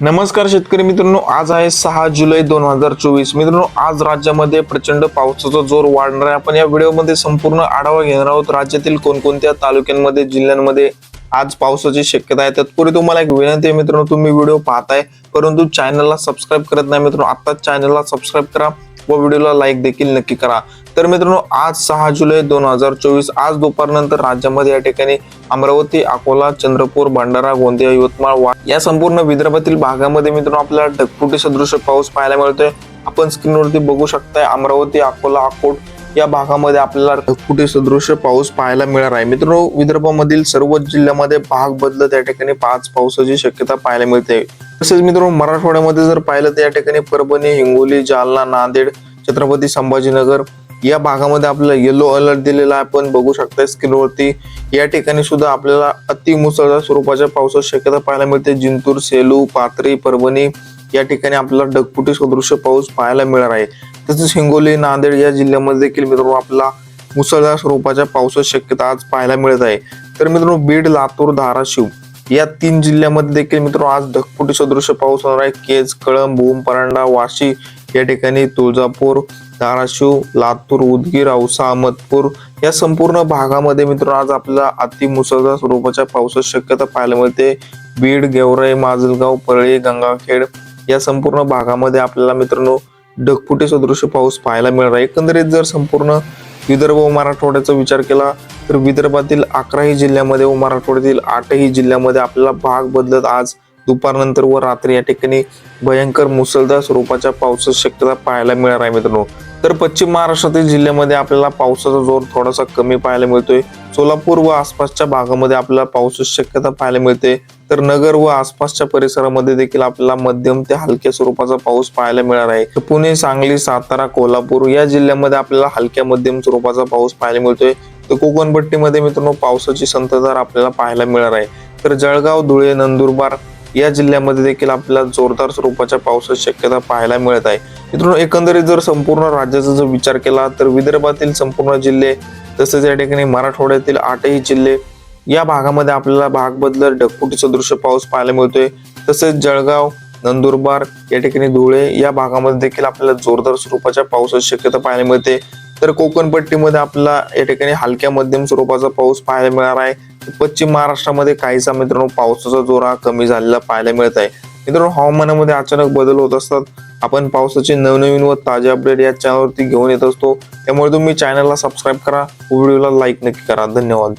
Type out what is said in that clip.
नमस्कार शेतकरी मित्रांनो आज आहे सहा जुलै दोन हजार चोवीस. मित्रांनो आज राज्यामध्ये प्रचंड पावसाचा जोर वाढणार आहे. आपण या व्हिडिओमध्ये संपूर्ण आढावा घेणार आहोत. राज्यातील कोणकोणत्या तालुक्यांमध्ये जिल्ह्यांमध्ये आज पावसाची शक्यता आहे तत्पूर्वी तुम्हाला एक विनंती आहे मित्रांनो तुम्ही व्हिडिओ पाहताय परंतु चॅनलला सबस्क्राईब करत नाही मित्रांनो आत्ताच चॅनलला सबस्क्राईब करा व व्हिडिओला लाईक देखील नक्की करा. तर मित्रांनो आज सहा जुलै दोन हजार चोवीस आज दुपारनंतर राज्यामध्ये या ठिकाणी अमरावती अकोला चंद्रपूर भंडारा गोंदिया यवतमाळ वा या संपूर्ण विदर्भातील भागामध्ये मित्रांनो आपल्याला ढगफुटी सदृश पाऊस पाहायला मिळतोय. आपण स्क्रीनवरती बघू शकताय अमरावती अकोला अकोट या भागामध्ये आपल्याला ढगफुटी सदृश पाऊस पाहायला मिळणार आहे. मित्रांनो विदर्भामधील सर्वच जिल्ह्यामध्ये भाग बदलत या ठिकाणी पाच पावसाची शक्यता पाहायला मिळते. तसेच मित्रांनो मराठवाड्यामध्ये जर पाहिलं तर या ठिकाणी परभणी हिंगोली जालना नांदेड छत्रपती संभाजीनगर या भागामध्ये आपल्याला येलो अलर्ट दिलेला आहे. आपण बघू शकता स्क्रीनवरती या ठिकाणी सुद्धा आपल्याला अति मुसळधार स्वरूपाच्या पावसाची शक्यता पाहायला मिळते. जिंतूर सेलू पाथरी परभणी या ठिकाणी आपल्याला ढगफुटी सदृश पाऊस पाहायला मिळणार आहे. तसेच हिंगोली नांदेड या जिल्ह्यामध्ये देखील मित्रांनो आपला मुसळधार स्वरूपाच्या पावसाची शक्यता आज पाहायला मिळत आहे. तर मित्रांनो बीड लातूर धाराशिव या तीन जिल्ह्यामध्ये देखील मित्रांनो आज ढकपुटी सदृश पाऊस होणार आहे. केज कळंब भूम परांडा वाशी या ठिकाणी तुळजापूर धाराशिव लातूर उदगीर औसा अहमदपूर या संपूर्ण भागामध्ये मित्रांनो आज आपल्याला अति मुसळधार स्वरूपाच्या पावसाची शक्यता पाहायला मिळते. बीड गेवराई माजलगाव परळी गंगाखेड या संपूर्ण भागामध्ये आपल्याला मित्रांनो ढगफुटी सदृश पाऊस पाहायला मिळणार आहे. एकंदरीत जर संपूर्ण विदर्भ व मराठवाड्याचा विचार केला तर विदर्भातील अकराही जिल्ह्यामध्ये व मराठवाड्यातील आठही जिल्ह्यामध्ये आपल्याला भाग बदलत आज दुपारनंतर व रात्री या ठिकाणी भयंकर मुसळधार स्वरूपाच्या पावसाची शक्यता पाहायला मिळणार आहे मित्रांनो. तर पश्चिम महाराष्ट्रातील जिल्ह्यामध्ये आपल्याला पावसाचा जोर थोडासा कमी पाहायला मिळतोय. सोलापूर व आसपासच्या भागामध्ये आपल्याला पावसाची शक्यता पाहायला मिळते. तर नगर व आसपासच्या परिसरामध्ये देखील आपल्याला मध्यम ते हलक्या स्वरूपाचा पाऊस पाहायला मिळणार आहे. पुणे सांगली सातारा कोल्हापूर या जिल्ह्यामध्ये आपल्याला हलक्या मध्यम स्वरूपाचा पाऊस पाहायला मिळतोय. तर कोकणपट्टीमध्ये मित्रांनो पावसाची संततधार आपल्याला पाहायला मिळणार आहे. तर जळगाव धुळे नंदुरबार या जिल्ह्यामध्ये देखील आपल्याला जोरदार स्वरूपाच्या पावसाची शक्यता पाहायला मिळत आहे. मित्रांनो एकंदरीत जर संपूर्ण राज्याचा जर विचार केला तर विदर्भातील संपूर्ण जिल्हे तसेच या ठिकाणी मराठवाड्यातील आठही जिल्हे या भागामध्ये आपल्याला भाग बदलत ढगफुटी दृश्य पाऊस पाहायला मिळतोय. तसेच जळगाव नंदुरबार या ठिकाणी धुळे या भागामध्ये देखील आपल्याला जोरदार स्वरूपाच्या पावसाची शक्यता पाहायला मिळते. तर कोकणपट्टीमध्ये आपल्याला या ठिकाणी हलक्या मध्यम स्वरूपाचा पाऊस पाहायला मिळणार आहे. पश्चिम महाराष्ट्रामध्ये काहीसा मित्रांनो पावसाचा जोर हा कमी झालेला पाहायला मिळत आहे. मित्रांनो हवामानामध्ये अचानक बदल होत असतात. आपण पावसाचे नवनवीन व ताजे अपडेट या चॅनलवरती घेऊन येत असतो. त्यामुळे तुम्ही चॅनलला सबस्क्राईब करा व्हिडिओला लाईक नक्की करा. धन्यवाद.